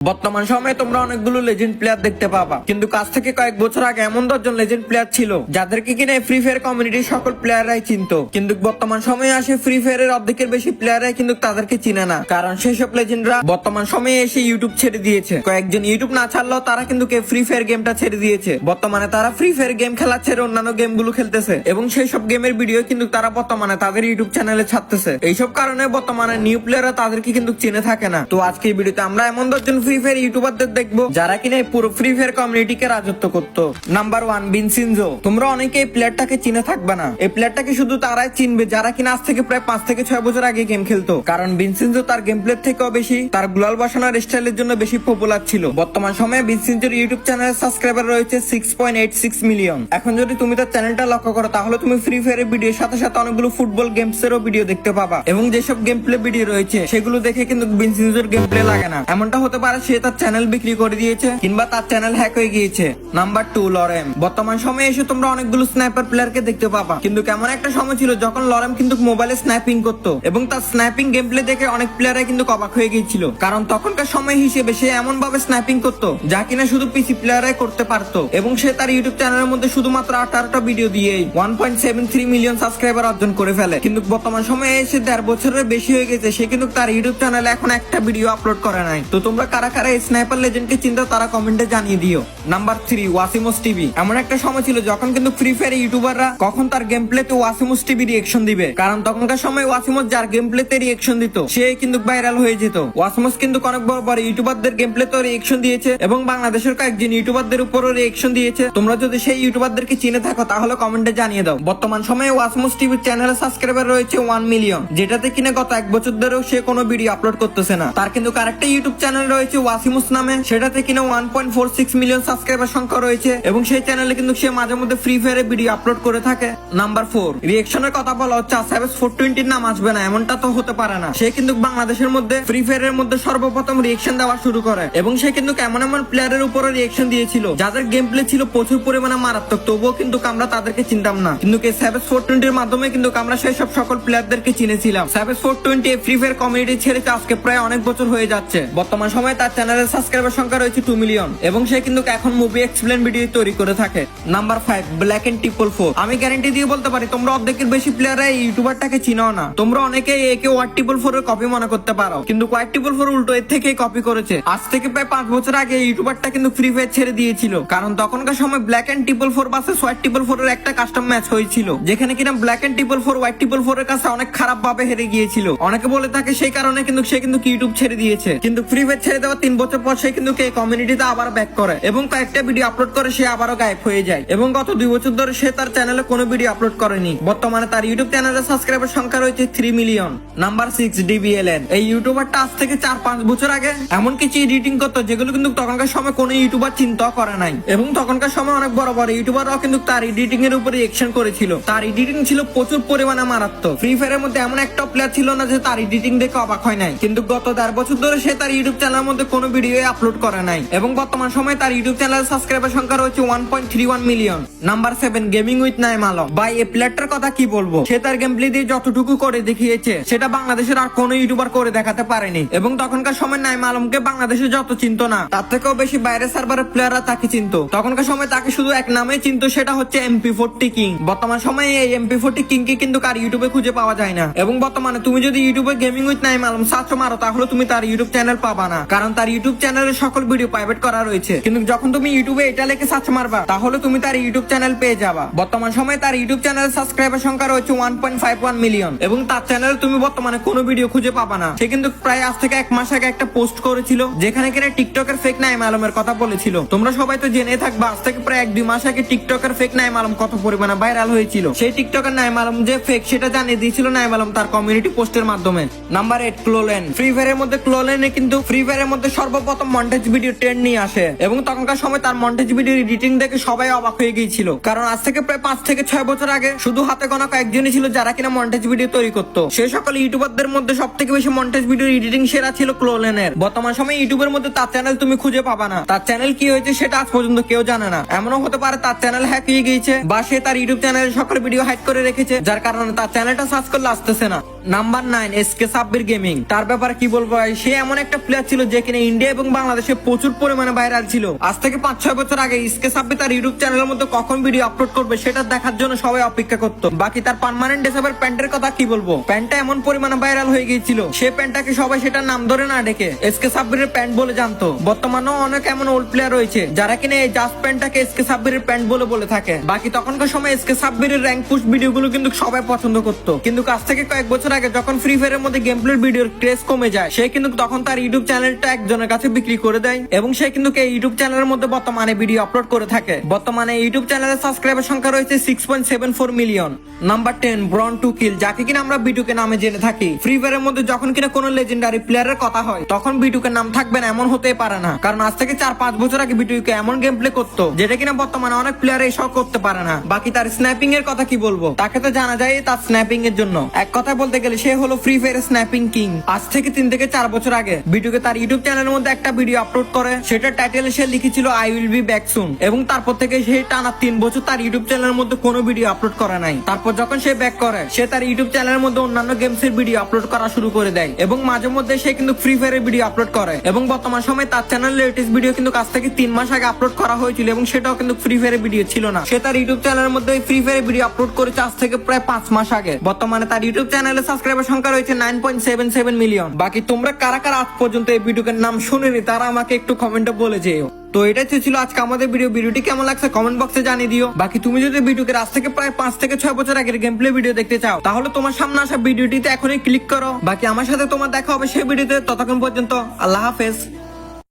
বর্তমান সময়ে তোমরা অনেকগুলো লেজেন্ড প্লেয়ার দেখতে পাবা। কিন্তু কাছ থেকে কয়েক বছর আগে এমন দশজন লেজেন্ড প্লেয়ার ছিল, যাদেরকে কিনা ফ্রি ফায়ার কমিউনিটির সকল প্লেয়াররাই চিনতো। কিন্তু বর্তমান সময়ে আসে ফ্রি ফায়ারের অর্ধেকের বেশি প্লেয়াররাই কিন্তু তাদেরকে চিনে না। কারণ সেই সব লেজেন্ডরা বর্তমান সময়ে এসে ইউটিউব ছেড়ে দিয়েছে। কয়েকজন ইউটিউব না ছাড়লেও তারা কিন্তু কে ফ্রি ফায়ার গেমটা ছেড়ে দিয়েছে। বর্তমানে তারা ফ্রি ফায়ার গেম খেলা ছেড়ে অন্যান্য গেমগুলো খেলতেছে। এবং সেই সব গেমের ভিডিও কিন্তু তারা বর্তমানে তাদের ইউটিউব চ্যানেলে ছাড়তেছে। এইসব কারণে বর্তমানে নিউ প্লেয়াররা তাদেরকে কিন্তু চিনে থাকে না। তো আজকে ভিডিওতে আমরা এমন দশজন ফ্রি ফায়ার ইউটিউবারদের দেখব, যারা কিনা পুরো ফ্রি ফায়ার কমিউনিটিকে রাজত্ব করতো। নাম্বার ওয়ান বিনসিনজো তোমরা অনেকে এই প্লেয়ারটাকে চিনে থাকবে না। এই প্লেয়ারটাকে শুধু তারাই চিনবে, যারা কিনা আজ থেকে প্রায় পাঁচ থেকে ছয় বছর আগে গেম খেলতো। কারণ বিনসিনজো তার গেম প্লে থেকেও বেশি, তার গ্লোয়াল বাসনার স্টাইলের জন্য বেশি পপুলার ছিল। বর্তমান সময়ে বিনসিনজোর ইউটিউব সাবস্ক্রাইবার রয়েছে six point eight six million এখন যদি তুমি তার চ্যানেলটা লক্ষ্য করো, তাহলে তুমি ফ্রি ফায়ারের ভিডিওর সাথে সাথে অনেকগুলো ফুটবল গেমস এরও ভিডিও দেখতে পাবা। এবং যেসব গেম প্লে ভিডিও রয়েছে, সেগুলো দেখে কিন্তু বিনসিনজোর গেম প্লে লাগে না। এমনটা হতে পারে সে তার চ্যানেল বিক্রি করে দিয়েছে, কিংবা তার চ্যানেল হ্যাক হয়ে গিয়েছে। নাম্বার টু লরেম বর্তমান সময়ে এসে তোমরা অনেকগুলো স্নাইপার প্লেয়ারকে দেখতে পাবা। কিন্তু কেমন একটা সময় ছিল যখন লরেম কিন্তু মোবাইলে স্ন্যাপিং করতো, এবং তার স্ন্যাপিং গেম প্লে দেখে অনেক প্লেয়াররা কিন্তু অবাক হয়ে গিয়েছিল। কারণ তখনকার সময় হিসেবে সে এমন ভাবে স্ন্যাপিং করতো, যা কিনা শুধু পিসি প্লেয়ারাই করতে পারতো, এবং সে তার ইউটিউব চ্যানেলের মধ্যে শুধুমাত্র আঠারোটা ভিডিও দিয়ে one point seven three million subscriber অর্জন করে ফেলে। কিন্তু বর্তমান সময়ে এসে দেড় বছরের বেশি হয়ে গেছে, সে কিন্তু তার ইউটিউব চ্যানেলে এখন একটা ভিডিও আপলোড করে নাই। তো তোমরা কারা কারা এই স্নাইপার লেজেন্ডকে চিন্তা তারা কমেন্টে জানিয়ে দিও। Number three, Wasimos TV. এমন একটা সময় ছিল যখন কিন্তু ফ্রি ফায়ার ইউটিউবাররা কখন তার গেম প্লেতে ওয়াসিমোস টিভি রিয়েকশন দিবে। কারণ তখনকার সময় ওয়াসিমোস যার গেম প্লেতে রিয়েকশন দিত সে কিন্তু ভাইরাল হয়ে যেত। ওয়াসিমোস কিন্তু অনেক বড় বড় ইউটিউবারদের গেম প্লেতেও রিয়েকশন দিয়েছে এবং বাংলাদেশের কয়েকজন ইউটিউবারদের উপরও রিয়েকশন দিয়েছে। তোমরা যদি সেই ইউটিউবারদেরকে চিনে থাকো, তাহলে কমেন্টে জানিয়ে দাও। বর্তমান সময়ে ওয়াসমোস টিভির চ্যানেলে সাবস্ক্রাইবার রয়েছে ওয়ান মিলিয়ন যেটাতে কিনা গত এক বছর ধরেও সে কোনো ভিডিও আপলোড করতেছে না। তার কিন্তু আরেকটা ইউটিউব চ্যানেল রয়েছে ওয়াসিমুস নামে সেটাতে কিনা one point four six million subscriber সংখ্যা রয়েছে এবং সেই চ্যানেলে কিন্তু সে মাঝে মধ্যে ফ্রি ফায়ারে ভিডিও আপলোড করে থাকে। নাম্বার ফোর রিয়েকশনের কথা বলা হচ্ছে আসাবেস ফোর টোয়েন্টির নাম আসবে না, এমনটা তো হতে পারে না। সে কিন্তু বাংলাদেশের মধ্যে ফ্রি ফায়ারের মধ্যে সর্বপ্রথম রিয়েকশন দেওয়া শুরু করে এবং সে কিন্তু এমন এমন প্লেয়ারের উপরে রিয়েকশন দিয়েছিল, যাদের গেম প্লে ছিল প্রচুর পরিমাণে মারাত্মক, তবুও কিন্তু আমরা তাদেরকে চিনতাম না। কিন্তু স্যাভেজ ফোর টোয়েন্টির মাধ্যমে কিন্তু আমরা সেই সব সকল প্লেয়ারদেরকে চিনেছিলাম। Savage four twenty Free Fire community ছেড়েছে আজকে প্রায় অনেক বছর হয়ে যাচ্ছে। বর্তমান সময়ে চ্যানেলের সাবস্ক্রাইবার সংখ্যা রয়েছে টু মিলিয়ন এবং সে কিন্তু এখন মুভি এক্সপ্লেন ভিডিও তৈরি করে থাকে। Number five black and triple four আমি গ্যারান্টি দিয়ে বলতে পারি, তোমরা অর্ধেকের বেশি প্লেয়াররা এই ইউটিউবারটাকে চিনো না। তোমরা অনেকে একে ওয়ার ট্রিপল ফোর এর কপি মনে করতে পারো। কিন্তু ওয়ার ট্রিপল ফোর উল্টো এর থেকে কপি করেছে। আজ থেকে প্রায় পাঁচ বছর আগে ইউটিউবারটা কিন্তু ফ্রি ফায়ার ছেড়ে দিয়েছিল। কারণ তখনকার সময় ব্ল্যাক এন্ড ট্রিপল ফোর বাসে হোয়াইট ট্রিপল ফোর এর একটা কাস্টম ম্যাচ হয়েছিল। যেখানে কিনা black and triple four white triple four এর কাছে অনেক খারাপ ভাবে হেরে গিয়েছিল। অনেকে বলে থাকে সেই কারণে কিন্তু সে কিন্তু ইউটিউব ছেড়ে দিয়েছে। কিন্তু ফ্রি ফায়ার ছেড়ে দেওয়ার তিন বছর পর সে কিন্তু কে কমিউনিটিতে আবার ব্যাক করে। এবং কয়েকটা ভিডিও আপলোড করে সে আবারও গায়েব হয়ে যায়। এবং গত দুই বছর ধরে সে তার চ্যানেলে কোনো ভিডিও আপলোড করেনি। বর্তমানে তার ইউটিউব চ্যানেলের সাবস্ক্রাইবার সংখ্যা রয়েছে three million number six DBLN এই ইউটিউবারটা আজ থেকে চার, পাঁচ বছর আগে এমন কিছু এডিটিং করতো, যেগুলো কিন্তু তখনকার সময় কোনো ইউটিউবার চিন্তা করে নাই। এবং তখনকার সময় অনেক বড় বড় ইউটিউবাররাও কিন্তু তার এডিটিং এর উপরে রিয়েকশন করেছিল। তার এডিটিং ছিল প্রচুর পরিমাণে মারাত্মক। ফ্রি ফায়ারের মধ্যে এমন একটা প্লেয়ার ছিল না যে তার এডিটিং দেখে অবাক হয় নাই। কিন্তু গত দেড় বছর ধরে সে তার ইউটিউব চ্যানেলের মধ্যে কোনো ভিডিও আপলোড করে নাই এবং বর্তমান সময়ে তার ইউটিউব চ্যানেলের সাবস্ক্রাইবার সংখ্যা রয়েছে one point three one million number seven gaming with Naim Alam ভাই এই প্লেয়ারটার কথা কি বলব? সে তার গেম প্লে দিয়ে যতটুকু করে দেখিয়েছে, সেটা বাংলাদেশের আর কোনো ইউটিউবার করে দেখাতে পারেনি। এবং তখনকার সময় নাইম আলমকে বাংলাদেশে যত চিনতো না, তার থেকেও বেশি বাইরের সার্ভারের প্লেয়াররা তাকে চিনতো। তখনকার সময় তাকে শুধু এক নামে চিনতো, সেটা হচ্ছে এমপি ফোরটি কিং বর্তমান সময়ে এই এমপি ফোরটি কিং কে কিন্তু কার ইউটিউবে খুঁজে পাওয়া যায় না। এবং বর্তমানে তুমি যদি ইউটিউবে gaming with Naim Alam search মারো, তাহলে তুমি তার ইউটিউব চ্যানেল পাবা না। কারণ তার ইউটিউব চ্যানেলের সকল ভিডিও প্রাইভেট করা রয়েছে। কিন্তু যখন তুমি ইউটিউবে এটা লেখে সার্চ মারবা, তাহলে তুমি তার ইউটিউব চ্যানেল পেয়ে যাবা। বর্তমান সময়ে তার ইউটিউব চ্যানেল সাবস্ক্রাইবার সংখ্যা রয়েছে one point five one million এবং তার চ্যানেলে তুমি বর্তমানে কোনো ভিডিও খুঁজে পাবা না। সে কিন্তু প্রায় আজ থেকে এক মাস আগে একটা পোস্ট করেছিল, যেখানে কিনা টিকটকের ফেক নাইম আলমের কথা বলেছিল। তোমরা সবাই তো জেনে থাকবা, আজ থেকে প্রায় এক দুই মাস আগে টিকটকের ফেক নাইম আলম কত পরিমাণে ভাইরাল হয়েছিল। সেই টিকটকের নাইম আলম যে ফেক সেটা জানিয়ে দিয়েছিল নাইম আলম তার কমিউনিটি পোস্টের মাধ্যমে। নাম্বার এইট ক্লোলেন ফ্রি ফায়ারের মধ্যে ক্লোলেনে কিন্তু ফ্রি ফায়ারের মধ্যে সর্বপ্রথম মন্টেজ ভিডিও ট্রেন্ড নিয়ে আসে। এবং তখনকার সময় তার মন্টেজ ভিডিও এডিটিং দেখে সবাই অবাক হয়ে গিয়েছিল। কারণ আজ থেকে প্রায় পাঁচ থেকে ছয় বছর আগে শুধু হাতে গোনা কয়েকজনই ছিল যারা কিনা মন্টেজ ভিডিও তৈরি করতো। সে সকল ইউটিউবারদের মধ্যে সব থেকে বেশি মন্টেজ ভিডিও এডিটিং সেরা ছিল ক্লোলেনের। বর্তমান সময় ইউটিউবের মধ্যে তার চ্যানেল তুমি খুঁজে পাবা না। তার চ্যানেল কি হয়েছে সেটা আজ পর্যন্ত কেউ জানে না। এমনও হতে পারে তার চ্যানেল হ্যাক হয়ে গিয়েছে বা সে তার ইউটিউব চ্যানেলের সকল ভিডিও হ্যাক করে রেখেছে, যার কারণে তার চ্যানেলটা সার্চ করলে আসতেছে না। Number nine S K Sabbir gaming তার ব্যাপারে কি বলব সে এমন একটা প্লেয়ার ছিল যে কিনা ইন্ডিয়া এবং বাংলাদেশে প্রচুর পরিমাণে ভাইরাল ছিল। আজ থেকে পাঁচ, ছয় বছর আগে ইসকে সাব্বির তার ইউটিউব চ্যানেলের মধ্যে কখন ভিডিও আপলোড করবে সেটা দেখার জন্য সবাই অপেক্ষা করতো। বাকি তার পার্মানেন্ট হিসাবের প্যান্টের কথা কি বলব? প্যান্টটা এমন পরিমাণে ভাইরাল হয়ে গিয়েছিল। সে প্যান্টটাকে সবাই সেটার নাম ধরে না ডেকে এসকে সাব্বিরের প্যান্ট বলে জানতো। বর্তমানেও অনেক এমন ওল্ড প্লেয়ার রয়েছে যারা কিনা এই জাস্ট প্যান্টটাকে এসকে সাব্বিরের প্যান্ট বলে বলে থাকে। বাকি তখনকার সময় এসকে সাব্বিরের র্যাঙ্ক পুশ ভিডিওগুলো কিন্তু সবাই পছন্দ করতো। কিন্তু কাছ থেকে কয়েক বছর আগে যখন ফ্রি ফায়ারের মধ্যে গেম প্লের ভিডিওর ক্রেজ কমে যায়, সে কিন্তু তখন তার ইউটিউব চ্যানেলটা একজনের কাছে বিক্রি করে দেয় এবং সে কিন্তু এই ইউটিউব চ্যানেলের মধ্যে বর্তমানে ভিডিও আপলোড করে থাকে। বর্তমানে ইউটিউব চ্যানেলের সাবস্ক্রাইবার সংখ্যা রয়েছে six point seven four million number ten born to kill যাকে কিনা আমরা বিটুকে নামে জেনে থাকি। ফ্রি ফায়ারের মধ্যে যখন কিনা কোনো লেজেন্ডারি প্লেয়ারের কথা হয়, তখন বিটুকের নাম থাকবে না, এমন হতেই পারে না। কারণ আজ থেকে চার পাঁচ বছর আগে বিটুকে এমন গেম প্লে করতো, যেটা কিনা বর্তমানে অনেক প্লেয়ার এসব করতে পারে না। বাকি তার স্ন্যাপিং এর কথা কি বলব? তাকে তো জানা যায় তার স্ন্যাপিং এর জন্য। এক কথা বলতে গেলে সে হলো ফ্রি ফায়ার স্ন্যাপিং কিং আজ থেকে তিন থেকে চার বছর আগে বিটুকে তার ইউটিউব চ্যানেলের মধ্যে একটা ভিডিও আপলোড করে। সেটা টাইটেলে সে লিখেছিল I will be back soon এবং তারপর থেকে সে টানা তিন বছর তার ইউটিউব চ্যানেলের মধ্যে কোনো ভিডিও আপলোড করে নাই। তারপর যখন সে ব্যাক করে, সে তার ইউটিউব চ্যানেলের মধ্যে অন্যান্য গেমস এর ভিডিও আপলোড করা শুরু করে দেয়। এবং মাঝে মধ্যে সে কিন্তু ফ্রি ফায়ারের ভিডিও আপলোড করে। এবং বর্তমান সময় তার চ্যানেলের লেটেস্ট ভিডিও কিন্তু কাছ থেকে তিন মাস আগে আপলোড করা হয়েছিল এবং সেটাও কিন্তু ফ্রি ফায়ারের ভিডিও ছিল না। সে তার ইউটিউব চ্যানেলের মধ্যে ফ্রি ফায়ারের ভিডিও আপলোড করেছে আজ থেকে প্রায় পাঁচ মাস আগে। বর্তমানে তার ইউটিউব চ্যানেলে সাবস্ক্রাইবার সংখ্যা রয়েছে nine point seven seven million বাকি তোমরা কারা কারা আজ পর্যন্ত এই ভিডিওর নাম শুনেনি, তারা আমাকে একটু কমেন্টে বলে যেও। তো এটাই ছিল আজকে আমাদের ভিডিও ভিডিওটি কেমন লাগছে কমেন্ট বক্সে জানিয়ে দিও। বাকি তুমি যদি ভিডিওকে আজ থেকে প্রায় পাঁচ থেকে ছয় বছর আগের গেম প্লে ভিডিও দেখতে চাও, তাহলে তোমার সামনে আসা ভিডিওটিতে এখনই ক্লিক করো। বাকি আমার সাথে তোমার দেখা হবে সেই ভিডিওতে ততক্ষণ পর্যন্ত আল্লাহ হাফেজ।